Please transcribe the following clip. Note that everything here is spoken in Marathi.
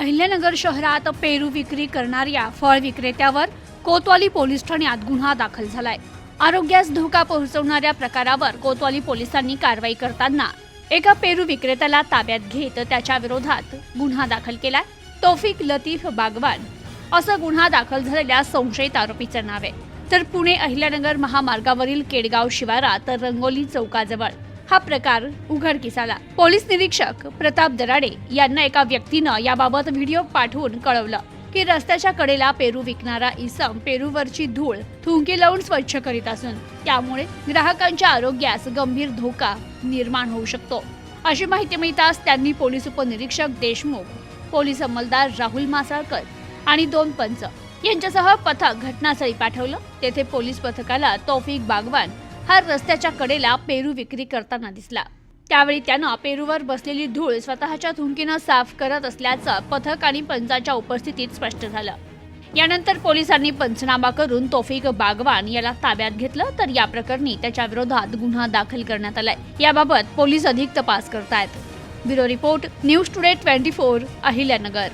अहिल्यानगर शहरात पेरू विक्री करणाऱ्या फळ विक्रेत्यावर कोतवाली पोलीस ठाण्यात गुन्हा दाखल झालाय. आरोग्यास धोका पोहोचवणाऱ्या प्रकारावर कोतवाली पोलिसांनी कारवाई करताना एका पेरू विक्रेत्याला ताब्यात घेत त्याच्या विरोधात गुन्हा दाखल केलाय. तौफिक लतीफ बागवान असं गुन्हा दाखल झालेल्या संशयित आरोपीचं नाव आहे. तर पुणे अहिल्यानगर महामार्गावरील केडगाव शिवारात रंगोली चौकाजवळ हा प्रकार उघडकीस आला पोलीस निरीक्षक प्रताप दराडे यांना एका व्यक्तीनं याबाबत व्हिडिओ पाठवून कळवलं की रस्त्याच्या कडेला पेरू विकणारा इसम पेरूवरची धूळ थुंकी लावून स्वच्छ करीत असून त्यामुळे ग्राहकांच्या आरोग्यास गंभीर धोका निर्माण होऊ शकतो. अशी माहिती मिळताच त्यांनी पोलीस उपनिरीक्षक देशमुख पोलीस अंमलदार राहुल मासाळकर आणि दोन पंच यांच्यासह पथक घटनास्थळी पाठवलं. तेथे पोलीस पथकाला तौफिक बागवान हा रस्त्याच्या कडेला पेरू विक्री करताना दिसला. त्यावेळी त्यानं पेरूवर बसलेली धूळ स्वतःच्या थुंकीनं साफ करत असल्याचं पथक आणि पंचाच्या उपस्थितीत स्पष्ट झालं. यानंतर पोलिसांनी पंचनामा करून तोफिक बागवान याला ताब्यात घेतलं तर या प्रकरणी त्याच्या विरोधात गुन्हा दाखल करण्यात आलाय. याबाबत पोलीस अधिक तपास करतायत. Bureau report news today twenty four Ahilyanagar.